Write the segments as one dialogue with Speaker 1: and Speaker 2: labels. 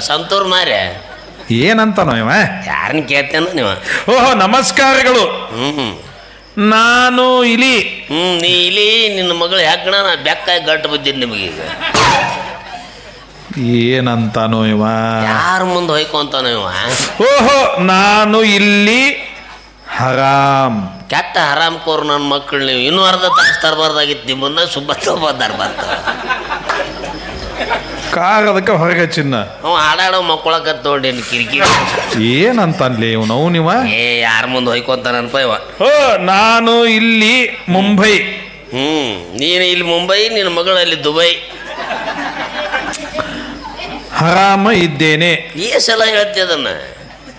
Speaker 1: ಸಂತೂರ್ ಮಾರ್ಯ
Speaker 2: ಏನಂತಾನೋ ಇವ
Speaker 1: ಯಾರನ್ನ ಕೇಳ್ತೇನ ನೀವ?
Speaker 2: ಓಹೋ ನಮಸ್ಕಾರಗಳು.
Speaker 1: ಹ್ಮ್.
Speaker 2: ನಾನು ಇಲಿ.
Speaker 1: ಹ್ಮ್ ನೀ ಇಲಿ ನಿನ್ನ ಮಗಳು ಯಾಕಣ ನಾ ಬೆಕ್ಕಾಗಿ ಗಟ್ಟು ಬಿದ್ದೀನಿ ನಿಮಗೆ ಈಗ.
Speaker 2: ಏನಂತಾನೋ ಇವ?
Speaker 1: ಯಾರ ಮುಂದೆ ಹೊಯ್ಕೊಂತಾನ ಇವ?
Speaker 2: ಓಹೋ ನಾನು ಇಲ್ಲಿ ಹರಾಮ್.
Speaker 1: ಕೆಟ್ಟ ಹರಾಮ್ ಕೋರ್ ನನ್ನ ಮಕ್ಕಳು ನೀವು. ಇನ್ನೂ ಅರ್ಧ ತಾಸು ತರಬಾರ್ದಾಗಿತ್ತು ನಿಮ್ಮನ್ನ. ಸುಬ್ಬ ತಗೋಬಾರ್ದಾರ
Speaker 2: ಕಾರ್ ಅದಕ್ಕೆ ಹೊರಗೆ ಚಿನ್ನ.
Speaker 1: ಅವ ಹಾಡಾಡೋ ಮಕ್ಕಳಕತ್ ನೋಡಿ ಕಿರಿಕಿರಿ.
Speaker 2: ಇವ್ ನೋವು ನೀವ?
Speaker 1: ಏ ಯಾರ ಮುಂದೆ ಹೊಯ್ಕೊಂತಾನಪ್ಪ ಇವ.
Speaker 2: ಹೋ ನಾನು ಇಲ್ಲಿ ಮುಂಬೈ.
Speaker 1: ಹ್ಮ್ ನೀನು ಇಲ್ಲಿ ಮುಂಬೈ ನಿನ್ನ ಮಗಳಲ್ಲಿ ದುಬೈ.
Speaker 2: ಹರಾಮ ಇದ್ದೇನೆ.
Speaker 1: ಈ ಸಲ ಹೇಳ್ತಿ ಅದನ್ನ.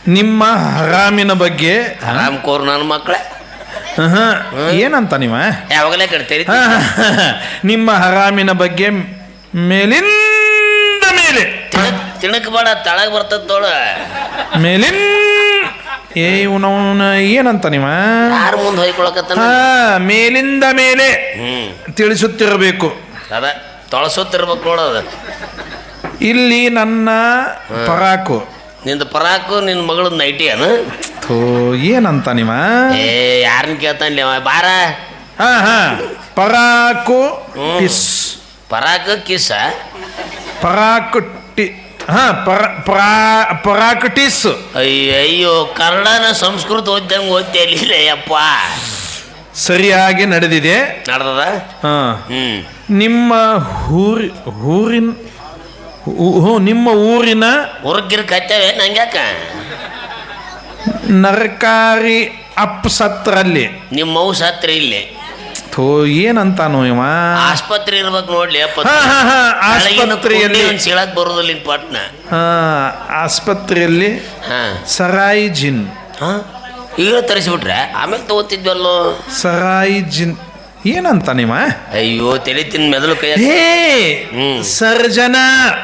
Speaker 2: ನಿಮ್ಮ ಹರಾಮಿನ ಬಗ್ಗೆ
Speaker 1: ಹರಾಮ್ ಕೋರ್ ನನ್ನ ಮಕ್ಕಳೇ
Speaker 2: ಆಹಾ, ಏನಂತ ನೀವ?
Speaker 1: ಯಾವಾಗಲೇ ಕಟ್ತೀರಿ.
Speaker 2: ನಿಮ್ಮ ಹರಾಮಿನ ಬಗ್ಗೆ ಮೇಲಿಂದ ಮೇಲೆ
Speaker 1: ತಿಣಕ್ ತಿಣಕ್ ಬೇಡ ತಳಗ್ ಬರ್ತದ ತೋಳ.
Speaker 2: ಮೇಲಿನ್ ಏ ಇವನವನ ಏನಂತ ನಿಮ್ಮ
Speaker 1: ಯಾರು ಮುಂದೆ ಹೊಯ್ಕೊಳಕತ್ತಾನ?
Speaker 2: ಹಾ ಮೇಲಿಂದ ಮೇಲೆ
Speaker 1: ಹ್ಮ್.
Speaker 2: ತಿಳಿಸುತ್ತಿರಬೇಕು.
Speaker 1: ಅದ ತೊಳಸುತ್ತಿರ್ಬೇಕು ನೋಡೋದು
Speaker 2: ಇಲ್ಲಿ ನನ್ನ ಪರಾಕು.
Speaker 1: ನಿಂದ ಪರಾಕು ನಿನ್ನ ಮಗಳ ನೈಟಿ ಅನು
Speaker 2: ಥೋ ಏನಂತ ನಿಮ್ಮ
Speaker 1: ಏ ಯಾರನ್ನ ಕೇಳ್ತಾನೆ ಅವ? ಬಾರ.
Speaker 2: ಹಾ ಹಾ. ಪರಾಕು ಟಿಸ್.
Speaker 1: ಪರಾಕು ಕಿಸ?
Speaker 2: ಪರಾಕು ಟಿ ಹಾ ಪರ ಪರಾ ಪರಾಕು ಟಿಸ್
Speaker 1: ಅಯ್ಯೋ ಅಯ್ಯೋ ಕನ್ನಡನ ಸಂಸ್ಕೃತ ಓದ್ದಂಗೆ ಇಲ್ಲ ಯಪ್ಪ.
Speaker 2: ಸರಿಯಾಗಿ ನಡೆದಿದೆ.
Speaker 1: ನಡ್ದದ?
Speaker 2: ಹಾ.
Speaker 1: ಹ್ಮ್.
Speaker 2: ನಿಮ್ಮ ಊರಿ ಊರಿನ ಊ- ಹ್ಞೂ, ನಿಮ್ಮ ಊರಿನ
Speaker 1: ಹುರ್ಗಿರ್ ಕತ್ತೇವೆ ನಂಗ್ಯಾಕ?
Speaker 2: ನರಕಾರಿ ಅಪ್ಸತ್ರಲ್ಲಿ.
Speaker 1: ನಿಮ್ಮ ಮೌ ಸತ್ರ ಇಲ್ಲಿ.
Speaker 2: ಥೋ ಏನಂತಾನು ಇವ?
Speaker 1: ಆಸ್ಪತ್ರೆ ಇರ್ಬೇಕು ನೋಡ್ಲಿ ಅಪ್ಪ
Speaker 2: ಹಾ, ಹಾ, ಹಾ, ಆಸ್ಪತ್ರೆಯಲ್ಲಿ
Speaker 1: ಸೀಳಕ್ ಬರೋದಿಲ್ಲ ಪಟ್ನ.
Speaker 2: ಹಾ ಆಸ್ಪತ್ರೆಯಲ್ಲಿ
Speaker 1: ಹಾ.
Speaker 2: ಸರಾಯಿ ಜಿನ್.
Speaker 1: ಹಾ ಈಗ ತರಿಸ್ಬಿಟ್ರೆ? ಆಮೇಲೆ ತಗೋತಿದ್ವಲ್ಲೋ?
Speaker 2: ಸರಾಯಿ ಜಿನ್. ಏನಂತ ನಿಮ್ಮ
Speaker 1: ಅಯ್ಯೋ ತಲೆ ತಿನ್ ಮೆದಲು ಕೈ
Speaker 2: ಹೇ
Speaker 1: ಹ್ಮ್.
Speaker 2: ಸರ್ಜನ.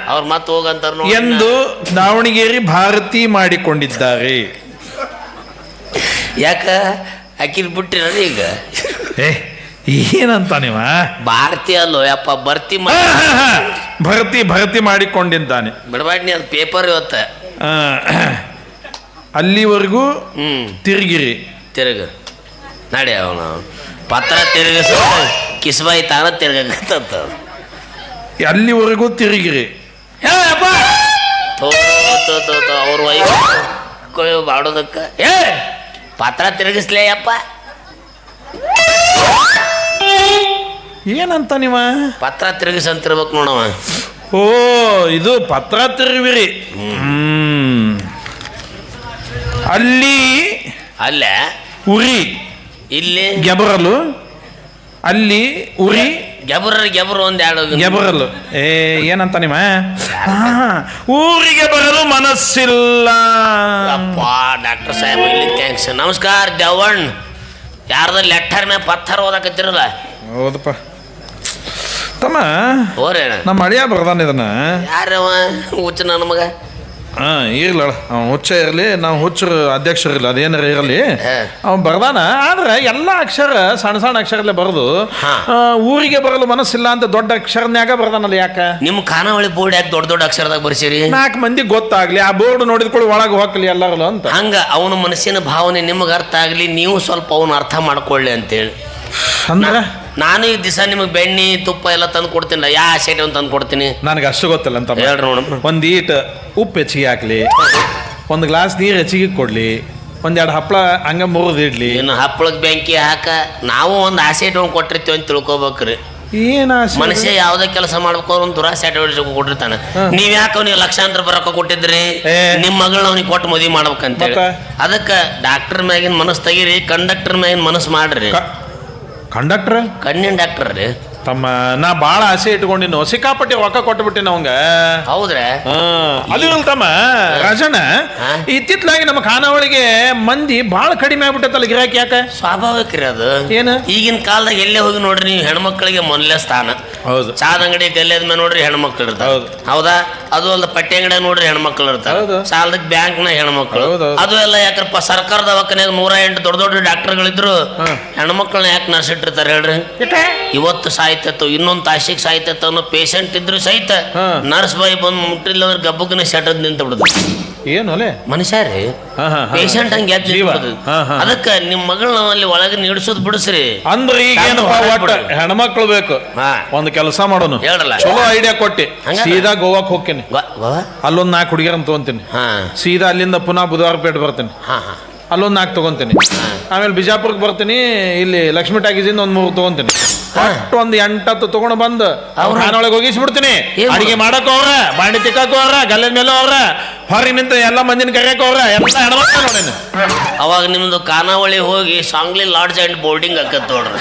Speaker 1: ಅವ್ರ ಮತ್ತೆ ಹೋಗಂತಾರ ನೋಡಿ
Speaker 2: ಎಂದು ದಾವಣಗೆರೆ ಭಾರತಿ ಮಾಡಿಕೊಂಡಿದ್ದಾರೆ.
Speaker 1: ಯಾಕ? ಅಕ್ಕಿ ಬಿಟ್ಟಿರ ಈಗ.
Speaker 2: ಏ ಏನಂತ ನೀವ
Speaker 1: ಭಾರತಿ ಅಲ್ಲೋ ಯಪ್ಪ
Speaker 2: ಭರ್ತಿ. ಭರ್ತಿ ಭರ್ತಿ ಮಾಡಿಕೊಂಡಿದ್ದಾನೆ.
Speaker 1: ಬಿಡಬಾಡ್ನಿ ಅದು ಪೇಪರ್ ಇವತ್ತ.
Speaker 2: ಅಲ್ಲಿವರೆಗೂ
Speaker 1: ಹ್ಮ್.
Speaker 2: ತಿರುಗಿರಿ.
Speaker 1: ತಿರುಗ. ನಡಿ ಅವನು. ಪತ್ರ ತಿರುಗಿಸ ಕಿಸ್ಬಾಯಿ ತಾನ ತಿರ್ಗತ್ತ
Speaker 2: ಅಲ್ಲಿವರೆಗೂ ತಿರುಗಿರಿ.
Speaker 1: ಅವ್ರ ವೈ ಮಾಡೋದಕ್ಕ. ಏ ಪತ್ರ ತಿರುಗಿಸ್ಲೇ ಅಪ್ಪ.
Speaker 2: ಏನಂತ ನೀವ?
Speaker 1: ಪತ್ರ ತಿರುಗಿಸಂತಿರ್ಬೇಕು ನೋಡವ.
Speaker 2: ಓ ಇದು ಪತ್ರ ತಿರುವಿರಿ ಹ್ಮ್. ಅಲ್ಲಿ
Speaker 1: ಅಲ್ಲ?
Speaker 2: ಉರಿ.
Speaker 1: ಇಲ್ಲಿ?
Speaker 2: ಗೆಬರಲು. ಅಲ್ಲಿ ಉರಿ.
Speaker 1: ಗೆಬರ ಗೆಬರು ಒಂದ್ ಎರಡು
Speaker 2: ಗೆಬರಲು. ಏ ಏನಂತ ನಿಮ್ಮ ಹಾ, ಊರಿಗೆ ಬರಲು ಮನಸ್ಸಿಲ್ಲ.
Speaker 1: ಅಪ್ಪ ಡಾಕ್ಟರ್ ಸಾಹೇಬ್ ಇಲ್ಲಿ ಥ್ಯಾಂಕ್ಸ್ ನಮಸ್ಕಾರ ದೇವಣ್ಣ ಯಾರ್ದ ಲೆಟರ್ ಮೇಲೆ ಪತ್ಥರ್ ಓದಕತ್ತಿರಲ್ಲ?
Speaker 2: ಹೌದಪ್ಪ. ತಮ್ಮ
Speaker 1: ಓರೇಣ
Speaker 2: ನಮ್ಮ ಅಳಿಯ ಬರ್ದಾನ ಇದನ್ನ.
Speaker 1: ಯಾರವ? ಹುಚ್ಚ ನನ್ನ ಮಗ.
Speaker 2: ಹಾ ಇರ್ಲಳ. ಅವ್ನು ಹುಚ್ಚ ಇರಲಿ ನಾವು ಹುಚ್ಚರು ಅಧ್ಯಕ್ಷರು ಇರಲಿ ಅದೇನಾರ ಇರಲಿ. ಅವ್ನು ಬರ್ದಾನ. ಆದ್ರೆ ಎಲ್ಲ ಅಕ್ಷರ ಸಣ್ಣ ಸಣ್ಣ ಅಕ್ಷರಲ್ಲೇ ಬರೆದು ಊರಿಗೆ ಬರಲು ಮನಸ್ಸಿಲ್ಲ ಅಂತ ದೊಡ್ಡ ಅಕ್ಷರನ್ಯಾಗ ಬರ್ದಾನಲ್ಲ ಯಾಕ?
Speaker 1: ನಿಮ್ಮ ಖಾನಾವಳಿ ಬೋರ್ಡ್ ಯಾಕೆ ದೊಡ್ಡ ದೊಡ್ಡ ಅಕ್ಷರದಾಗ ಬರ್ಸಿರಿ?
Speaker 2: ನಾಲ್ಕು ಮಂದಿ ಗೊತ್ತಾಗ್ಲಿ ಆ ಬೋರ್ಡ್ ನೋಡಿದ ಕೂಡ ಒಳಗೆ ಹೋಗ್ಲಿ ಎಲ್ಲರಲ್ಲೂ ಅಂತ.
Speaker 1: ಹಂಗ ಅವನ ಮನಸ್ಸಿನ ಭಾವನೆ ನಿಮಗೆ ಅರ್ಥ ಆಗಲಿ ನೀವು ಸ್ವಲ್ಪ ಅವನು ಅರ್ಥ ಮಾಡ್ಕೊಳ್ಳಿ ಅಂತೇಳಿ.
Speaker 2: ಅಂದ್ರೆ?
Speaker 1: ನಾನು ಈ ದಿವಸ ನಿಮಗೆ ಬೆಣ್ಣೆ ತುಪ್ಪ ಎಲ್ಲ ತಂದು ಕೊಡ್ತೀನಿ. ಯಾ ಸೈಟ್ ಒಂದು ತಂದು ಕೊಡ್ತೀನಿ.
Speaker 2: ನನಗೆ ಅಷ್ಟು ಗೊತ್ತಿಲ್ಲ ಅಂತ
Speaker 1: ಹೇಳ್ರಿ ನೋಡಮ್ಮ.
Speaker 2: ಒಂದು ಈಟ್ ಉಪ್ಪು ಹೆಚ್ಚಿಗೆ ಹಾಕ್ಲಿ ಒಂದು ಗ್ಲಾಸ್ ನೀರು ಹೆಚ್ಚಿಗೆ ಕೊಡ್ಲಿ ಒಂದೆರಡು ಹಪ್ಪಳ ಹಂಗ ಮುರಿದು ಇಡ್ಲಿ.
Speaker 1: ಇನ್ನು ಹಪ್ಪಳಕ್ಕೆ ಬೆಂಕಿ ಹಾಕ ನಾವು ಒಂದು ಆಸೆ ಇಟ್ಕೊಂಡು ಕೊಟ್ಟಿರ್ತೀವಿ ಅಂತ ತಿಳ್ಕೊಬೇಕ್ರಿ.
Speaker 2: ಏನ
Speaker 1: ಮನುಷ್ಯ ಯಾವ್ದೇ ಕೆಲಸ ಮಾಡ್ಬೇಕು ಒಂದು ದುರಾಸೆ ಇಟ್ಕೊಂಡು ಕೊಟ್ಟಿರ್ತಾನೆ. ನೀವ್ ಯಾಕೆ ಅವ್ನಿಗೆ ಲಕ್ಷಾಂತರ ಬರಕ ಕೊಟ್ಟಿದ್ರಿ. ನಿಮ್ಮ ಮಗಳನ್ನ ಅವ್ನಿಗೆ ಕೊಟ್ಟು ಮದುವೆ ಮಾಡ್ಬೇಕಂತೇಳಿ.
Speaker 2: ಅದಕ್ಕ
Speaker 1: ಅದಕ್ಕೆ ಡಾಕ್ಟರ್ ಮ್ಯಾಗಿನ ಮನಸ್ಸು ತೆಗೀರಿ ಕಂಡಕ್ಟರ್ ಮ್ಯಾಗಿನ ಮನಸ್ಸು ಮಾಡ್ರಿ.
Speaker 2: ಕಂಡಕ್ಟರ್?
Speaker 1: ಕಣ್ಣಿನ ಡಾಕ್ಟರ್ ರೀ.
Speaker 2: ತಮ್ಮ ನಾ ಭಾಳ ಆಸೆ ಇಟ್ಕೊಂಡಿನ ಸಿಕ್ಕಾಪಟ್ಟೆ ರೊಕ್ಕ ಕೊಟ್ಬಿಟ್ಟಿನ ಅವಂಗ.
Speaker 1: ಹೌದ್ರೆ?
Speaker 2: ಅದು ತಮ್ಮ
Speaker 1: ರಜನ?
Speaker 2: ಇತ್ತಿತ್ಲಾಗಿ ನಮ್ಮ ಖಾನಾವಳಿಗೆ ಮಂದಿ ಭಾಳ ಕಡಿಮೆ ಆಗ್ಬಿಟ್ಟತ್ತಲ್ಲ ಗಿರಾಕಿ ಯಾಕೆ?
Speaker 1: ಸ್ವಾಭಾವಿಕ ರೀ ಅದು.
Speaker 2: ಏನು?
Speaker 1: ಈಗಿನ ಕಾಲದಾಗ ಎಲ್ಲೇ ಹೋಗಿ ನೋಡ್ರಿ ನೀವು ಹೆಣ್ಮಕ್ಳಿಗೆ ಮೊದಲೇ ಸ್ಥಾನ.
Speaker 2: ಹೌದು.
Speaker 1: ಚಾದ ಅಂಗಡಿ ಗಲ್ಲೆದ ಮೇಲೆ ನೋಡ್ರಿ ಹೆಣ್ಮಕ್ಳು ಇರ್ತಾರೆ.
Speaker 2: ಹೌದು.
Speaker 1: ಹೌದಾ? ಅದು ಅಲ್ಲ ಪಟ್ಟಿ ಅಂಗಡಿ ನೋಡ್ರಿ ಹೆಣ್ಮಕ್ಳು ಇರ್ತಾರೆ. ಸಾಲದ ಬ್ಯಾಂಕ್ನ ಹೆಣ್ಮಕ್ಳು.
Speaker 2: ಹೌದು, ಹೌದು.
Speaker 1: ಅದು ಎಲ್ಲ ಯಾಕಪ್ಪ ಸರ್ಕಾರ ದವಾಖಾನ್ಯಾಗ ನೂರ ಎಂಟು ದೊಡ್ಡ ದೊಡ್ಡ ಡಾಕ್ಟರ್ಗಳಿದ್ರು.
Speaker 2: ಹಾ.
Speaker 1: ಹೆಣ್ಮಕ್ಳನ್ನ ಯಾಕೆ ನರ್ಸಿಟ್ಟಿರ್ತಾರೆ ಹೇಳ್ರಿ? ಇವತ್ತು ಸಾಯಿ ಸಾಯ್ತತ್ತು ಇನ್ನೊಂದು ತಾಸಿಗೆ ಸಾಯ್ತತ್ತು ಅನ್ನೋ ಪೇಷಂಟ್ ಇದ್ರು ಸಹಿತ
Speaker 2: ಹಾ.
Speaker 1: ನರ್ಸ್ ಬಾಯಿ ಬಂದು ಮುಟ್ಟಿಲ್ಲ ಅಂದ್ರೆ ಗಬ್ಬಕ್ಕನೆ ಸೆಟದ್ ನಿಂತು ಬಿಡುದು
Speaker 2: ಏನು ಅಲೆ
Speaker 1: ಮನುಷ್ಯ ರೀ
Speaker 2: ಹಾ, ಹಾ, ಹಾ.
Speaker 1: ಪೇಷಂಟ್ ಹಂಗೆ ಎದ್ದು
Speaker 2: ಜೀವ.
Speaker 1: ನಿಂತ್ಬಿಡುದು.
Speaker 2: ಹಾ, ಹಾ.
Speaker 1: ಅದಕ್ಕೆ ನಿಮ್ಮ ಮಗಳನ್ನ ಅಲ್ಲಿ ಒಳಗೆ ನಿಡ್ಸೋದು ಬಿಡಿಸ್ರಿ
Speaker 2: ಅಂದ್ರೆ ಈಗ
Speaker 1: ಸಾಕು,
Speaker 2: ಏನಪ್ಪ
Speaker 1: ಹೊರಗ್
Speaker 2: ಒಟ್ಟ. ಹೆಣ್ಮಕ್ಳು ಬೇಕು
Speaker 1: ಹಾ.
Speaker 2: ಒಂದು ಕೆಲಸ ಮಾಡೋನು
Speaker 1: ಹೇಳಲ್ಲ.
Speaker 2: ಚಲೋ ಐಡಿಯಾ ಕೊಟ್ಟಿ
Speaker 1: ಹಂಗಲ್ಲ?
Speaker 2: ಸೀದಾ ಗೋವಾಕ್ ಹೋಗ್ತೀನಿ
Speaker 1: ವಾ- ವಾ?
Speaker 2: ಅಲ್ಲೊಂದ್ ನಾಲ್ಕು ಹುಡುಗಿಯರನ್ನ ತಗೊಂತೀನಿ
Speaker 1: ಹಾ
Speaker 2: ಸೀದಾ ಅಲ್ಲಿಂದ ಪುನಃ ಬುಧವಾರ ಪೇಟೆ ಬರ್ತೀನಿ
Speaker 1: ಹಾ ಹಾ
Speaker 2: ಅಲ್ಲೊಂದು ನಾಲ್ಕು ತಗೊಂತೀನಿ ಆಮೇಲೆ ಬಿಜಾಪುರಕ್ಕೆ ಬರ್ತೀನಿ ಇಲ್ಲಿ ಲಕ್ಷ್ಮೀ ಟಾಕೀಸಿಂದ ಒಂದು ಮೂರು ತಗೊಂತೀನಿ ಅಷ್ಟು ಒಂದು ಎಂಟತ್ತು ತಗೊಂಡು ಬಂದು ಅವ್ರ ಮನೆಯೊಳಗೆ ಹೋಗಿಸ್ಬಿಡ್ತೀನಿ ಅಡಿಗೆ ಮಾಡಕ್ ಅವ್ರ ಬಾಂಡಿ ತಿಕ್ಕಕ್ ಅವ್ರ ಗಲ್ಲದ ಮೇಲೆ ಅವ್ರ ಹೊರಗೆ ನಿಂತ ಎಲ್ಲ ಮಂದಿನ ಕರೆಯಕ್ ಅವ್ರ ಎಲ್ಲ ನೋಡೇನು
Speaker 1: ಅವಾಗ ನಿಮ್ದು ಖಾನಾವಳಿ ಹೋಗಿ ಸಾಂಗ್ಲಿ ಲಾಡ್ಜ್ ಅಂಡ್ ಬೋರ್ಡಿಂಗ್ ಹಾಕತ್ ನೋಡ್ರಿ.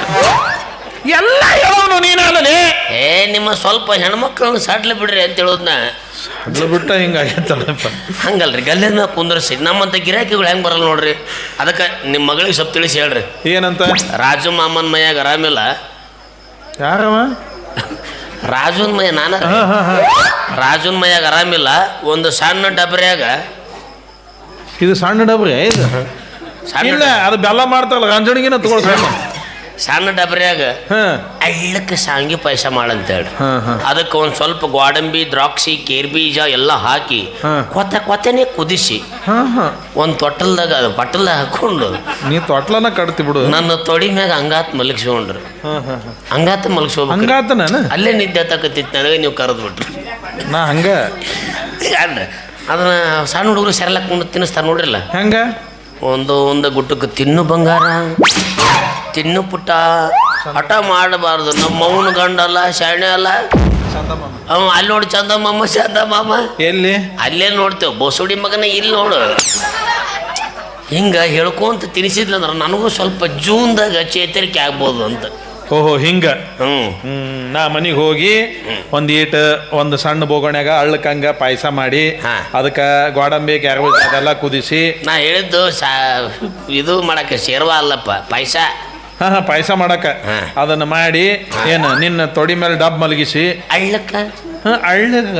Speaker 2: ಎಲ್ಲ ಹೇಳೋನು ನೀನಲ್ಲೇ
Speaker 1: ಏ ನಿಮ್ಮ ಸ್ವಲ್ಪ ಹೆಣ್ಮಕ್ಳನ್ನ ಸಡ್ಲ ಬಿಡ್ರಿ ಅಂತ ಹೇಳೋದ್ನ.
Speaker 2: ಬಿಟ್ಟ ಹಿಂಗಾಗತ್ತಲ್ಲಪ್ಪ
Speaker 1: ಹಂಗಲ್ರಿ ಗಲ್ಲದ ಮ್ಯಾಗ ಕುಂದ್ರಸಿ ನಮ್ಮಂತ ಗಿರಾಕಿಗಳು ಹೆಂಗ್ ಬರಲ್ಲ ನೋಡ್ರಿ. ಅದಕ್ಕೆ ನಿಮ್ಮ ಮಗಳಿಗೆ ಸ್ವಲ್ಪ ತಿಳಿಸಿ ಹೇಳ್ರಿ.
Speaker 2: ಏನಂತ?
Speaker 1: ರಾಜು ಮಾಮನ್ ಮೈಯಾಗ ಆರಾಮಿಲ್ಲ
Speaker 2: ಯಾರವ?
Speaker 1: ರಾಜುನ್ ಮೈ ನಾನ ರಾಜುನ್ ಮೈಯಾಗ ಆರಾಮಿಲ್ಲ ಒಂದು ಸಣ್ಣ ಡಬ್ರಿಯಾಗ.
Speaker 2: ಇದು ಸಣ್ಣ ಡಬ್ರಿ ಇದು?
Speaker 1: ಸಣ್ಣ
Speaker 2: ಇಲ್ಲ ಅದು ಬೆಲ್ಲ ಮಾಡ್ತಾರಲ್ಲ ರಂಜಣಿಗಿನ ತಗೊಳ್ ಸಣ್ಣ
Speaker 1: ಡಬರಿಯಾಗ
Speaker 2: ಡಬ್ರ್ಯಾಗ
Speaker 1: ಸಾಂಗಿ ಶಾಂಗಿ ಪಾಯಸ ಮಾಡಂತೇಳಿ. ಅದಕ್ಕೆ ಒಂದು ಸ್ವಲ್ಪ ಗೋಡಂಬಿ ದ್ರಾಕ್ಷಿ ಕೇರ್ ಬೀಜ ಎಲ್ಲ ಹಾಕಿ. ಕೊತ್ತ ಕೊತ್ತನೆ ಕುದಿಸಿ.
Speaker 2: ಹಾ ಹಾ.
Speaker 1: ಒಂದು ತೊಟ್ಟಲ್ದಾಗ ಅದು ಬಟ್ಟಲ್ದಾಗ ಹಾಕೊಂಡು
Speaker 2: ನೀ ತೊಟ್ಲನ ಕಟ್ತಿ ಬಿಡು.
Speaker 1: ನನ್ನ ತೊಡಿ ಮ್ಯಾಗ ಹಂಗಾತ್ ಮಲಗಿಸ್ಕೊಂಡ್ರು. ಹಂಗಾತ ಮಲಗಿಸ್ಕೋಬೇಕು
Speaker 2: ಹಂಗಾತ ನಾನು
Speaker 1: ಅಲ್ಲೇ ನಿದ್ದೆ ತಕತ್ತಿತ್ತು ನನಗೆ ನೀವು ಕರೆದು ಬಿಟ್ರಿ
Speaker 2: ನಾ ಹಂಗ?
Speaker 1: ಅದನ್ನ ಸಣ್ಣ ಹುಡುಗರು ಸೆರಲಾಕ್ ಕೊಂಡು ತಿನ್ನಿಸ್ತಾರೆ ನೋಡ್ರಿಲ್ಲ?
Speaker 2: ಹಂಗ?
Speaker 1: ಒಂದು ಒಂದು ಗುಟ್ಟಕ್ಕೆ ತಿನ್ನು ಬಂಗಾರ. ತಿನ್ನು ಪುಟ್ಟ ಹಠ ಮಾಡಬಾರ್ದು. ನಮ್ಮ ಮೌನ ಗಂಡಲ್ಲ ಶಾಣೆ ಅಲ್ಲ. ಅವ ಅಲ್ಲಿ ನೋಡಿ ಚಂದ ಮಾಮ ಚಂದ ಮಾಮ
Speaker 2: ಎಲ್ಲಿ?
Speaker 1: ಅಲ್ಲೇ ನೋಡ್ತೇವೆ. ಬೋಸುಡಿ ಮಗನ ಇಲ್ಲಿ ನೋಡು. ಹಿಂಗ ಹೇಳ್ಕೊಂತ ತಿನಿಸಿದ್ಲಂದ್ರ ನನಗೂ ಸ್ವಲ್ಪ ಜೂನ್ದಾಗ ಚೇತರಿಕೆ ಆಗ್ಬೋದು ಅಂತ.
Speaker 2: ಓಹೋ ಹಿಂಗ. ಹ್ಮ್. ನಾ ಮನೆಗೆ ಹೋಗಿ ಒಂದ್ ಈಟ್ ಒಂದು ಸಣ್ಣ ಬೋಗಣ್ಯಾಗ ಅಳ್ಳಕಂಗ ಪಾಯಸ ಮಾಡಿ
Speaker 1: ಹಾ.
Speaker 2: ಅದಕ್ಕ ಗೋಡಂಬಿ ಕ್ಯಾರಬಲ್ ಅದೆಲ್ಲ ಕುದಿಸಿ.
Speaker 1: ನಾ ಹೇಳಿದ್ದು ಸಾ ಇದು ಮಾಡಕ್ಕೆ ಶೇರ್ವಾ ಅಲ್ಲಪ್ಪ ಪಾಯಸ.
Speaker 2: ಹಾ ಹಾ ಪಾಯಸ ಮಾಡಕ. ಅದನ್ನ ಮಾಡಿ ಏನು ನಿನ್ನ ತೊಡಿ ಮೇಲೆ ಡಬ್ ಮಲಗಿಸಿ.
Speaker 1: ಅಳ್ಳಕ್ಕ.
Speaker 2: ಹಾ ಅಳ್ಳಗ.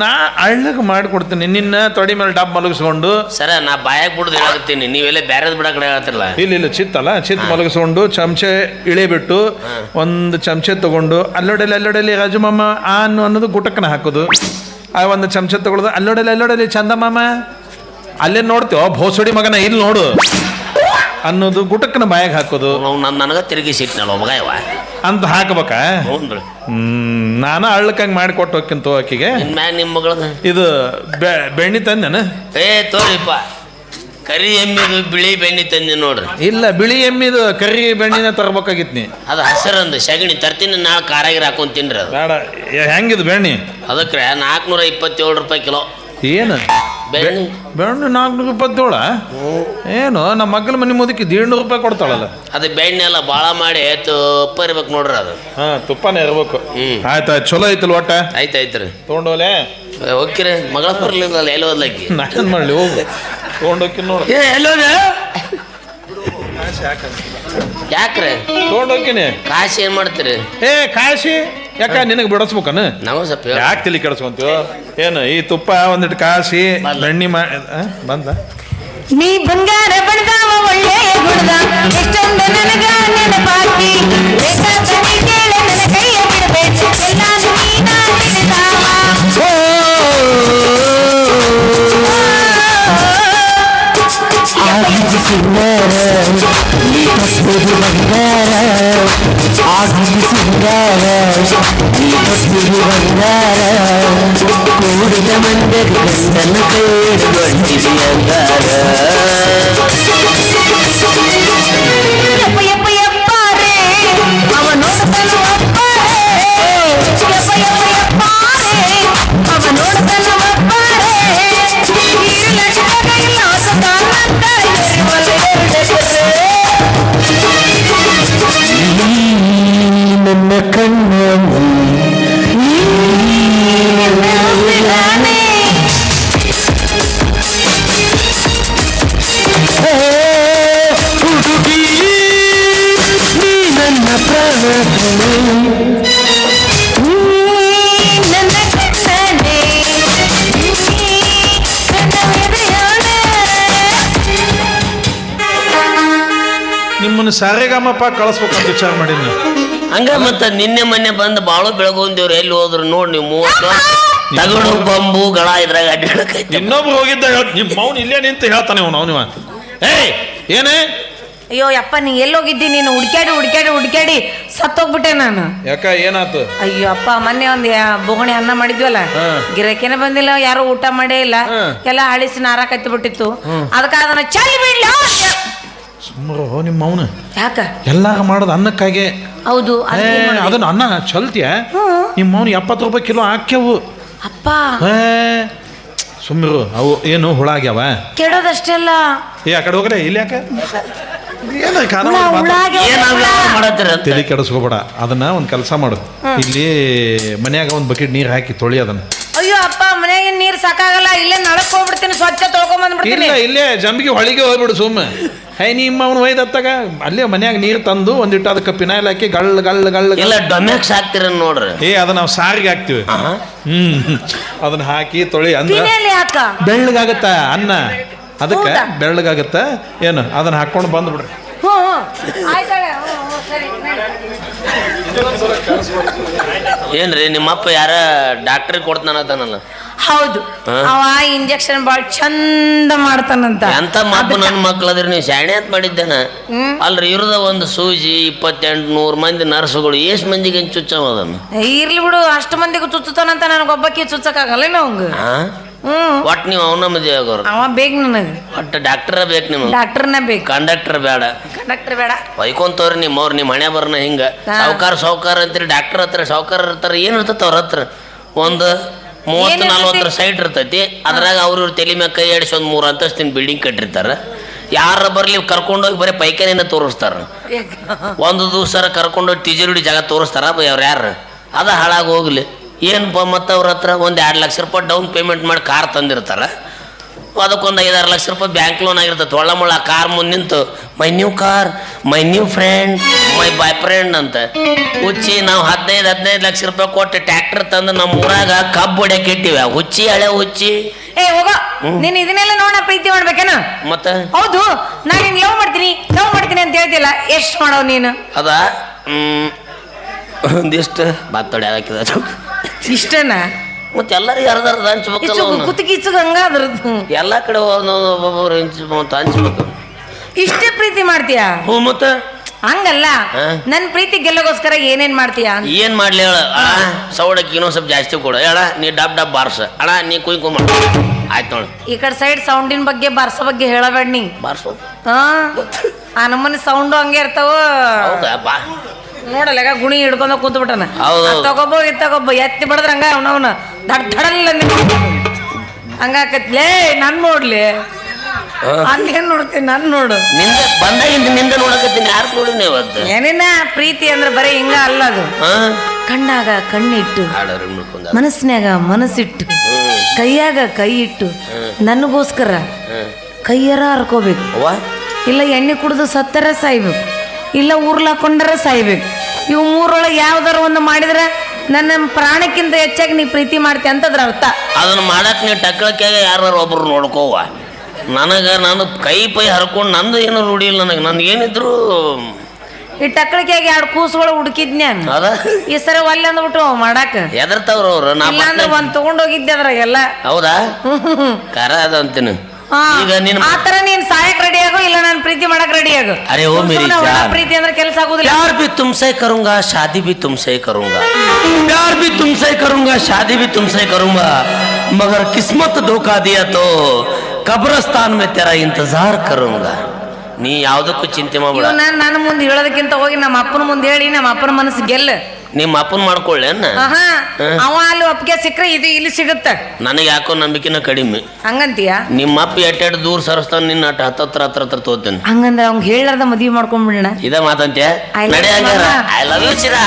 Speaker 2: ನಾ ಅಳ್ಳಗ ಮಾಡ್ಕೊಡ್ತೀನಿ. ನಿನ್ನ ತೊಡಿ ಮೇಲೆ ಡಬ್ ಮಲಗಿಸ್ಕೊಂಡು.
Speaker 1: ಸರ ನಾ ಬಾಯಾಗ ಬಿಡ್ದು ಹೇಳಕತ್ತೀನಿ. ನೀವೆಲ್ಲ ಬ್ಯಾರದ್ ಬಿಡ ಕಡೆ ಹೇಳ್ತಿರಲ್ಲ
Speaker 2: ಇಲ್ಲ ಇಲ್ಲ ಚಿತ್ತಲ್ಲ ಚಿತ್ ಮಲಗಿಸ್ಕೊಂಡು ಚಮಚೆ ಇಳೆ ಬಿಟ್ಟು ಒಂದು ಚಮಚೆ ತಗೊಂಡು ಅಲ್ಲೊಡೆಲಿ ಅಲ್ಲೊಡೆಲಿ ರಾಜು ಮಾಮ ಆ ಅನ್ನು ಅನ್ನೋದು ಗುಟಕ್ಕನ ಹಾಕೋದು. ಆ ಒಂದು ಚಮಚೆ ತಗೊಳ್ಳೋದು ಅಲ್ಲೊಡೆಲಿ ಅಲ್ಲೊಡೆಲಿ ಚಂದ ಮಾಮ ಅಲ್ಲೇ ನೋಡ್ತೇವ. ಭೋಸಡಿ ಮಗನ ಇಲ್ಲಿ ನೋಡು. ಅನ್ನೋದು ಗುಟಕ್ಕನ ಬಾಯಾಗ ಹಾಕೋದು.
Speaker 1: ಅವ್ನು ನನ್ನ ನನಗ ತಿರುಗಿಸಿಟ್ನಲ್ಲ ಮಗ ಇವ
Speaker 2: ಅಂತ ಹಾಕ್ಬೇಕಾ?
Speaker 1: ಹ್ಞೂ
Speaker 2: ಹ್ಮ್ ನಾನು ಅಳ್ಳಕಂಗೆ ಮಾಡಿಕೊಟ್ಟು ಹೋಗ್ಕಿಂತ ಆಕಿಗೆ.
Speaker 1: ಮ್ಯಾಗ ನಿಮ್ಮ ಮಗಳ
Speaker 2: ಇದು ಬೆ- ಬೆಣ್ಣೆ ತಂದೆನ
Speaker 1: ಏ ತೋರಿಪ್ಪ. ಕರಿ ಎಮ್ಮಿದು ಬಿಳಿ ಬೆಣ್ಣಿ ತಂದಿ ನೋಡ್ರಿ.
Speaker 2: ಇಲ್ಲ ಬಿಳಿ ಎಮ್ಮಿದು ಕರಿ ಬೆಣ್ಣಿನ ತರಬೇಕಾಗಿತ್ತು ನೀ.
Speaker 1: ಅದು ಹಸರಂದು ಸಗಣಿ. ತರ್ತೀನಿ ನಾಳೆ ಕಾರಾಗಿರ ಹಾಕೊಂಡ್ ತಿನ್ರಿ ಅದು.
Speaker 2: ಬೇಡ ಹೆಂಗಿದು ಬೆಣ್ಣೆ?
Speaker 1: ಅದಕ್ಕೆ ನಾಲ್ಕುನೂರ ಇಪ್ಪತ್ತೇಳು ರೂಪಾಯಿ ಕಿಲೋ.
Speaker 2: ಏನು?
Speaker 1: ಬೆಣ್ಣೆ.
Speaker 2: ಬೆಣ್ಣೆ ನಾಲ್ಕುನೂರ ಇಪ್ಪತ್ತೇಳ ಏನು? ನಮ್ಮ ಮಗ್ಗಲ ಮನೆ ಮುದಕ್ಕೆ ದೇಡ್ನೂರು ರೂಪಾಯಿ ಕೊಡ್ತಾಳಲ್ಲ?
Speaker 1: ಅದು ಬೆಣ್ಣೆ ಎಲ್ಲ ಭಾಳ ಮಾಡಿ ತುಪ್ಪ ಇರ್ಬೇಕು ನೋಡ್ರಿ ಅದು.
Speaker 2: ಹಾ ತುಪ್ಪನೇ ಇರ್ಬೇಕು. ಆಯ್ತು ಆಯ್ತು. ಚಲೋ ಐತಲ್ ಒಟ್ಟ?
Speaker 1: ಆಯ್ತು ಆಯ್ತು ರೀ.
Speaker 2: ತೊಗೊಂಡೋಲೆ?
Speaker 1: ಹೋಗ್ಕಿರಿ ಮಗಳ ಬರ್ಲಿಲ್ಲ ಎಲ್ಲಿ ಓದ್ಲಕ್ಕಿ
Speaker 2: ನಾನು ಮಾಡಲಿ ಹೋಗು. ತೊಗೊಂಡೋಗಿ ನೋಡು.
Speaker 1: ಏ ಎಲ್ಲೋದ ಯಾಕ್ರೆ?
Speaker 2: ತೊಗೊಂಡೋಗ್ತೀನಿ
Speaker 1: ಕಾಶಿ ಏನು ಮಾಡ್ತೀರಿ?
Speaker 2: ಏ ಕಾಶಿ? ಯಾಕ ನಿನಗೆ ಬಿಡಿಸ್ಬೇಕನ
Speaker 1: ನಾವು ಸ್ವಲ್ಪ ಹೇಳ್-
Speaker 2: ಯಾಕೆ ತಲೆ ಕೆಡಿಸ್ಕೊಂತೀವ ಏನು ಈ ತುಪ್ಪ ಒಂದಿಟ್ಟು ಕಾಸಿ
Speaker 1: ಬಂದ.
Speaker 2: ಬೆಣ್ಣೆ ಮಾ ಆ, ಬಂದ.
Speaker 3: ನೀ ಬಂಗಾರ ಬಡ್ದಾವ ಒಳ್ಳೆಯ ಗುಡ್ದ ಎಷ್ಟೊಂದು ನನಗ
Speaker 4: சிங்கார நீ
Speaker 3: கஸ்தூரி
Speaker 4: வந்தார ஆகும் சிங்கார நீ
Speaker 3: கஸ்தூரி வந்தார கூடுத மந்தர் பேர் வண்டி
Speaker 2: வந்தார ಸಾರೆಗಾಮಪ್ಪ ಕಳಿಸ್ಬೇಕಂತ ವಿಚಾರ ಮಾಡಿದ್ನ.
Speaker 1: ಹಂಗ ಮತ್ತ ನಿನ್ನೆ ಮೊನ್ನೆ ಬಂದು ಬಾಳು ಬೆಳಗೊಂದೇವ್ರು ಎಲ್ಲಿ ಹೋದ್ರು ನೋಡಿ ನೀವು ಮೂವತ್ತು. ತಗಡು ಬಂಬು ಗಳ ಇದ್ರಾಗ ಅಡ್ಡಾಡಕೈತಿ
Speaker 2: ಇನ್ನೊಬ್ರು ಹೋಗಿದ್ದ ಹೇಳ್- ನಿಮ್ಮ ಮೌನ್ ಇಲ್ಲೇ ನಿಂತು ಹೇಳ್ತಾನೆ ಅವನು ಅವನಿವ ಏಯ್ ಏನೇ?
Speaker 3: ಅಯ್ಯೋ ಅಪ್ಪ ನೀ ಎಲ್ಲೋಗಿದ್ದಿ ನೀನು ಹುಡ್ಕ್ಯಾಡಿ ಹುಡ್ಕ್ಯಾಡಿ ಹುಡ್ಕ್ಯಾಡಿ ಸತ್ತೋಗ್ಬಿಟ್ಟೆ ನಾನು.
Speaker 2: ಯಾಕ ಏನಾತು?
Speaker 3: ಅಯ್ಯೋ ಅಪ್ಪ ಮೊನ್ನೆ ಒಂದು ಬೋಗಣಿ ಅನ್ನ ಮಾಡಿದ್ವಲ್ಲ?
Speaker 2: ಹಾ.
Speaker 3: ಗಿರಕಿನೇ ಬಂದಿಲ್ಲ ಯಾರು ಊಟ ಮಾಡೇ ಇಲ್ಲ.
Speaker 2: ಹಾ.
Speaker 3: ಎಲ್ಲ ಅಳಿಸಿ ನಾರ ಕತ್ತಿ ಬಿಟ್ಟಿತ್ತು ಅದಕ್ಕೆ ಅದನ್ನ ಚಲ್ ಬಿಡ್ಲ?
Speaker 2: ಸುಮ್ಮರು ನಿಮ್ಮ ಅವನು
Speaker 3: ಯಾಕ?
Speaker 2: ಎಲ್ಲಾಗ ಮಾಡೋದು ಅನ್ನಕ್ಕಾಗೆ.
Speaker 3: ಹೌದು
Speaker 2: ಏ,
Speaker 3: ಏನ್?
Speaker 2: ಅದನ್ನ ಅನ್ನ ಚಲ್ತಿಯ?
Speaker 3: ಹ್ಮ್.
Speaker 2: ನಿಮ್ಮ ಮೌನ ಎಪ್ಪತ್ತು ರೂಪಾಯಿ ಕಿಲೋ ಹಾಕ್ಯವು.
Speaker 3: ಅಪ್ಪ.
Speaker 2: ಏ ಸುಮ್ಮಿರು ಅವು ಏನು ಹುಳ ಆಗ್ಯಾವ?
Speaker 3: ಕೆಡೋದಷ್ಟೆಲ್ಲ.
Speaker 2: ಏ ಆ ಕಡೆ ಹೋಗ್ರೆ ಇಲ್ಲಿ ಯಾಕೆ? ಏನ ಕಾನ
Speaker 3: ಹುಳ ಹುಳ ಆಗ್ಯಾವ,
Speaker 1: ಏನಾಗ್ಲ
Speaker 3: ಹುಳ.
Speaker 1: ಮಾಡತ್ತೀರ ಅಂತ?
Speaker 2: ತಲೆ ಕೆಡಿಸ್ಕೋಬೇಡ. ಅದನ್ನ ಒಂದು ಕೆಲಸ ಮಾಡು. ಇಲ್ಲಿ ಮನ್ಯಾಗ ಒಂದು ಬಕೆಟ್ ನೀರು ಹಾಕಿ ತೊಳಿ ಅದನ್ನ.
Speaker 3: ಅಯ್ಯೋ ಅಪ್ಪ ಮನೆಗೆ ನೀರ್ ಸಾಕಾಗಲ್ಲ. ಇಲ್ಲೇ ನಳಕ್ ಹೋಗ್ಬಿಡ್ತೀನಿ ಸ್ವಚ್ಛ ತೊಳ್ಕೊಂಡ್ ಬಂದ್ಬಿಡ್ತೀನಿ.
Speaker 2: ಇಲ್ಲ ಇಲ್ಲೇ ಜಂಬಿಗೆ ಹೊಳಿಗೆ ಹೋಗ್ಬಿಡು ಸುಮ್ಮ. ಹೈ ನಿಮ್ಮ ಅವನು ಒಯ್ದತ್ತಾಗ? ಅಲ್ಲೇ ಮನ್ಯಾಗ ನೀರು ತಂದು ಒಂದಿಟ್ಟು ಅದಕ್ಕೆ ಪಿನಾಯ್ಲ್ ಹಾಕಿ ಗಳ್ಳ ಗಳ್ಳ ಗಳ್ಳ
Speaker 1: ಎಲ್ಲ ಡೊಮ್ಯಾಕ್ಸ್ ಹಾಕ್ತೀರ ನೋಡ್ರಿ.
Speaker 2: ಏ ಅದು ನಾವು ಸಾರಿಗೆ ಹಾಕ್ತಿವಿ. ಹ್ಮ್. ಅದನ್ನ ಹಾಕಿ ತೊಳಿ ಅಂದ್ರೆ ಬೆಳ್ಳಗಾಗತ್ತ ಅನ್ನ. ಅದಕ್ಕೆ? ಬೆಳ್ಳಗಾಗತ್ತ ಏನು? ಅದನ್ನ ಹಾಕೊಂಡು ಬಂದ್ಬಿಡ್ರಿ.
Speaker 1: ಏನ್ರಿ ನಿಮ್ಮಪ್ಪ ಯಾರ ಡಾಕ್ಟ್ರಿಗೆ ಕೊಡ್ತಾನಂತಾನಲ್ಲ?
Speaker 3: ಹೌದು? ಅವ ಇಂಜೆಕ್ಷನ್ ಬಾಳ್ ಚಂದ ಮಾಡ್ತಾನಂತ.
Speaker 1: ಎಂತ ಮಪ್ಪ ನನ್ನ ಮಕ್ಕಳದ್ರಿ ನೀವು ಶಾಣೆ ಅಂತ ಮಾಡಿದ್ದೇನ. ಅಲ್ರಿ ಇರದ ಒಂದು ಸೂಜಿ ಇಪ್ಪತ್ತೆಂಟು ನೂರು ಮಂದಿ ನರ್ಸುಗಳು ಎಷ್ಟು ಮಂದಿಗೆ ಚುಚ್ಚವ ಅದನ್ನು?
Speaker 3: ಇರ್ಲಿ ಬಿಡು ಅಷ್ಟು ಮಂದಿಗೆ ಚುಚ್ಚುತ್ತಾನಂತ ನನಗೊಬ್ಬಕ್ಕೆ ಚುಚ್ಚಕ್ಕಾಗಲ್ಲ ಅವಂಗ.
Speaker 1: ಒಟ್ ನೀವು ಅವನ ಮದುವೆ ಆಗೋರು.
Speaker 3: ಅವ ಬೇಕು ನನಗೆ.
Speaker 1: ಒಟ್ಟು ಡಾಕ್ಟರ್ ಬೇಕು ನಿಮ್ಗೆ.
Speaker 3: ಡಾಕ್ಟರ್ನ ಬೇಕು.
Speaker 1: ಕಂಡಕ್ಟರ್ ಬೇಡ.
Speaker 3: ಕಂಡಕ್ಟರ್ ಬೇಡ.
Speaker 1: ವೈಕೊಂತವ್ರಿ ನಿಮ್ಮ ಅವ್ರು ನಿಮ್ಮ ಹಣೆ ಬರ್ನ ಹಿಂಗ. ಸಾವುಕಾರ ಸಾವುಕಾರ ಅಂತೀರಿ ಡಾಕ್ಟರ್ ಹತ್ರ ಸಾವುಕಾರ ಇರ್ತಾರ ಏನು ಇರ್ತೈತೆ ಅವ್ರ ಹತ್ರ? ಒಂದು ಮೂವತ್ತು? ನಲ್ವತ್ತರ ಸೈಟ್ ಇರ್ತೈತಿ. ಅದ್ರಾಗ ಅವ್ರ ಇವ್ರ ತಲೆ ಮ್ಯಾಗ ಕೈ ಆಡಿಸಿ ಒಂದು ಮೂರು ಅಂತಸ್ತಿನ ಬಿಲ್ಡಿಂಗ್ ಕಟ್ಟಿರ್ತಾರ. ಯಾರ ಬರ್ಲಿ ಕರ್ಕೊಂಡೋಗಿ ಬರೀ ಪೈಖಾನಿನ ತೋರಿಸ್ತಾರ. ಒಂದು ದಿವಸ ಕರ್ಕೊಂಡೋಗಿ ತಿಜುರುಡಿ ಜಾಗ ತೋರಿಸ್ತಾರ ಅವ್ರು ಯಾರು. ಅದ ಹಾಳಾಗಿ ಹೋಗ್ಲಿ. ಏನಪ್ಪ ಮತ್ತೆ ಅವ್ರ ಹತ್ರ ಒಂದು ಎರಡು ಲಕ್ಷ ರೂಪಾಯಿ ಡೌನ್ ಪೇಮೆಂಟ್ ಮಾಡಿ ಕಾರ್ ತಂದಿರ್ತಾರ. ಅದಕ್ಕೊಂದು ಐದಾರು ಲಕ್ಷ ರೂಪಾಯಿ ಬ್ಯಾಂಕ್ ಲೋನ್ ಆಗಿರ್ತದೆ ತೊಳ್ಳ ಮುಳ್ಳ ಕಾರ್ ಮುಂದೆ ನಿಂತು my new car my new friend my boyfriend ಅಂತ. ಹುಚ್ಚಿ ನಾವು ಹದಿನೈದು ಹದಿನೈದು ಲಕ್ಷ ರೂಪಾಯಿ ಕೊಟ್ಟು ಟ್ರ್ಯಾಕ್ಟರ್ ತಂದು ನಮ್ಮ ಊರಾಗ ಕಬ್ಬು ಹೊಡ್ಯಕ್ಕೆ ಇಟ್ಟಿವಿ. ಹುಚ್ಚಿ ಹಳೆ ಹುಚ್ಚಿ.
Speaker 3: ಏ ಹೋಗೋ. ನೀನ್ ಇದನ್ನೆಲ್ಲ ನೋಡ ಪ್ರೀತಿ ಮಾಡ್ಬೇಕೇನ?
Speaker 1: ಮತ್ತೆ?
Speaker 3: ಹೌದು. ನಾನು ನಿನ್ ಲವ್ ಮಾಡ್ತೀನಿ. ಲವ್ ಮಾಡ್ತೀನಿ ಅಂತ ಹೇಳ್ತಿಲ್ಲ ಎಷ್ಟು ಮಾಡೋ ನೀನು?
Speaker 1: ಅದ ಒಂದಿಷ್ಟು ಬಾತ್ತೊಡೆ ಹಾಕಿದ
Speaker 3: ಇಷ್ಟನಾ?
Speaker 1: ಮತ್ತೆ ಎಲ್ಲರೂ ಅರ್ಧ ಅರ್ಧ ಹಂಚ್ಬೇಕಲ್ಲ ಅವ್ನ.
Speaker 3: ಕುತ್ತಿಗೆ ಇಚ್ಚು ಹಂಗ ಅದ್ರದ್ದು
Speaker 1: ಎಲ್ಲ ಕಡೆ ಒಂದೊಂದು ಒಬ್ಬೊಬ್ಬರು ಹಂಚ್ಬೇಕು ಹಂಚ್ಬೇಕು
Speaker 3: ಇಷ್ಟೇ ಪ್ರೀತಿ ಮಾಡ್ತೀಯಾ?
Speaker 1: ಹ್ಞೂ ಮತ್ತೆ?
Speaker 3: ಹಂಗಲ್ಲ.
Speaker 1: ನನ್ನ
Speaker 3: ನನ್ ಪ್ರೀತಿ ಗೆಲ್ಲಗೋಸ್ಕರ ಏನೇನ್ ಮಾಡ್ತೀಯಾ ಏನು
Speaker 1: ಏನ್ ಮಾಡ್ಲಿ ಹೇಳ. ಸೌಡಕ್ಕೆ ಇನ್ನೊಂದ್ ಸ್ವಲ್ಪ ಜಾಸ್ತಿ ಕೊಡು. ಹೇಳ ನೀ ಡಬ್ ಡಬ್ ಬಾರ್ಸ. ಅಣ್ಣ ನೀ ಕುಯ್ ಕುಯ್ ಮಾಡು. ಆಯ್ತು ನೋಡು.
Speaker 3: ಈ ಕಡೆ ಸೈಡ್ ಸೌಂಡಿನ ಬಗ್ಗೆ ಬಾರ್ಸ ಬಗ್ಗೆ ಹೇಳಬೇಡ ನೀ.
Speaker 1: ಬಾರ್ಸು?
Speaker 3: ಹಾ? ಆ ನಮ್ಮನೆ ಸೌಂಡು ಹಂಗೆ ಇರ್ತಾವ.
Speaker 1: ಹೌದಾ? ಬಾ.
Speaker 3: ನೋಡಲ್ಲ ಗುಣಿ ಹಿಡ್ಕೊಂಡ ಕೂತ್ ಬಿಟ್ಟನ
Speaker 1: ಹೌದು, ಹೌದು.
Speaker 3: ತಗೊಬ್ಬ ಇದು ತಗೊಬ್ಬ ಎತ್ತಿ ಬಡದ್ರ ಹಂಗ ಅವನವನ. ದಡ್ ಧಡಲ್ಲ ಹಂಗಾಕತ್ಲೇ ನನ್ ನೋಡ್ಲಿ. ಹಂಗೇನ್ ನೋಡ್ತೀನಿ ನನ್ ನೋಡು.
Speaker 1: ನಿಂದ ಬಂದಾಗಿಂದ ನಿಂದ ನೋಡಕತ್ತೀನಿ ಯಾರು ನೋಡಿನಿ ಇವತ್ತು
Speaker 3: ಏನೇನ ಪ್ರೀತಿ ಅಂದ್ರೆ ಬರೀ ಹಿಂಗ ಅಲ್ಲ ಅದು. ಕಣ್ಣಾಗ ಕಣ್ಣಿಟ್ಟು ಮನಸ್ಸಿನಾಗ ಮನಸ್ಸಿಟ್ಟು ಕೈಯಾಗ ಕೈ ಇಟ್ಟು ನನಗೋಸ್ಕರ ಕೈಯರ ಹರ್ಕೋಬೇಕು ಇಲ್ಲ ಎಣ್ಣೆ ಕುಡಿದು ಸತ್ತರ ಸಾಯ್ಬೇಕು ಇಲ್ಲ ಉರ್ಲಾಕೊಂಡರ ಸಾಯ್ಬೇಕು. ಇವು ಮೂರೊಳಗೆ ಯಾವ್ದಾರ ಒಂದು ಮಾಡಿದ್ರೆ ನನ್ನ ಪ್ರಾಣಕ್ಕಿಂತ ಹೆಚ್ಚಾಗಿ ನೀ ಪ್ರೀತಿ ಮಾಡ್ತೀಯ ಅಂತದ್ರ ಅರ್ಥ.
Speaker 1: ಅದನ್ನ ಮಾಡಕ್ ನೀ ಟಕ್ಕಳಕ್ಕಾಗ ಯಾರು ಒಬ್ರು ನೋಡ್ಕೋವ. ನನಗೆ ನಾನು ಕೈ ಪೈ ಹರ್ಕೊಂಡು ನಂದು ಏನು ರೂಢಿ ಇಲ್ಲ ನನಗೆ. ನನ್ಗೆ ಏನಿದ್ರು
Speaker 3: ಈ ಟಕ್ಕಳಿಕೆಯಾಗಿ ಎರಡು ಕೂಸುಗಳು ಹುಡುಕಿದ್ನಿ
Speaker 1: ಅದ.
Speaker 3: ಈ ಸರಿ ಒಲ್ಲೆ ಅಂದ್ಬಿಟ್ಟು ಮಾಡಾಕ?
Speaker 1: ಎದರ್ತಾವ್ರ ಅವ್ರು. ನಾ
Speaker 3: ಇಲ್ಲಾಂದ್ರೆ
Speaker 1: ಮತ್ತೆ-
Speaker 3: ಒಂದ್ ತಗೊಂಡೋಗಿದ್ದೆ ಅದ್ರಾಗೆಲ್ಲ.
Speaker 1: ಹೌದಾ? ಕರ ಅದ ಅಂತೀನಿ. ಈಗ ನೀನು
Speaker 3: ಆ ತರ ನೀನ್ ಸಾಯಕ್ ರೆಡಿ ಆಗು ಇಲ್ಲ ನಾನು ಪ್ರೀತಿ ಮಾಡಕ್ ರೆಡಿ ಆಗು
Speaker 1: ಅರೆ ಓ ಮೇರಿ
Speaker 3: ಸುಮ್ನೆ ಒಣ
Speaker 1: ಜಾನ್.
Speaker 3: ಪ್ರೀತಿ ಅಂದ್ರೆ ಕೆಲಸ ಆಗುದಿಲ್ಲ
Speaker 1: प्यार भी तुमसे करूंगा शादी भी तुमसे करूंगा प्यार भी तुमसे करूंगा शादी भी तुमसे करूंगा मगर किस्मत धोखा दिया तो कब्रस्तान में तेरा इंतजार करूंगा ನೀ ಯಾವುದಕ್ಕೂ ಚಿಂತೆ ಮಾಡ್ಬೇಡ
Speaker 3: ಇವ್ ನಾನ್ ನನ್ನ ಮುಂದೆ ಹೇಳೋದಕ್ಕಿಂತ ಹೋಗಿ ನಮ್ಮ ಅಪ್ಪನ ಮುಂದೆ ಹೇಳಿ ನಮ್ಮ ಅಪ್ಪನ ಮನಸ್ಸು ಗೆಲ್ಲ
Speaker 1: ನಿಮ್ಮ ಅಪ್ಪನ ಮಾಡ್ಕೊಳ್ಳೇನ
Speaker 3: ಆಹಾ. ಅವ ಅಲ್ಲಿ ಒಪ್ಪಿಗೆ ಸಿಕ್ಕ್ರೆ ಇದು ಇಲ್ಲಿ ಸಿಗುತ್ತೆ.
Speaker 1: ನನಗೆ ಯಾಕೋ ನಂಬಿಕೆನ ಕಡಿಮೆ.
Speaker 3: ಹಂಗಂತೀಯ?
Speaker 1: ನಿಮ್ಮ ಅಪ್ಪ ಎಟ್ಟೆಡ್ ದೂರ ಸರಸ್ತಾನ ನಿನ್ನ ಅಟ್ ಹತ್ತತ್ರ ಹತ್ರ ಹತ್ರ ತೋತೇನೆ.
Speaker 3: ಹಂಗಂದ್ರೆ ಅವ್ನ್ ಹೇಳಾರ್ದ ಮದ್ವಿ ಮಾಡ್ಕೊಂಡ್ಬಿಡೋಣ
Speaker 1: ಇದ ಮಾತಂತೆ
Speaker 3: I love you.
Speaker 1: I love you Chira.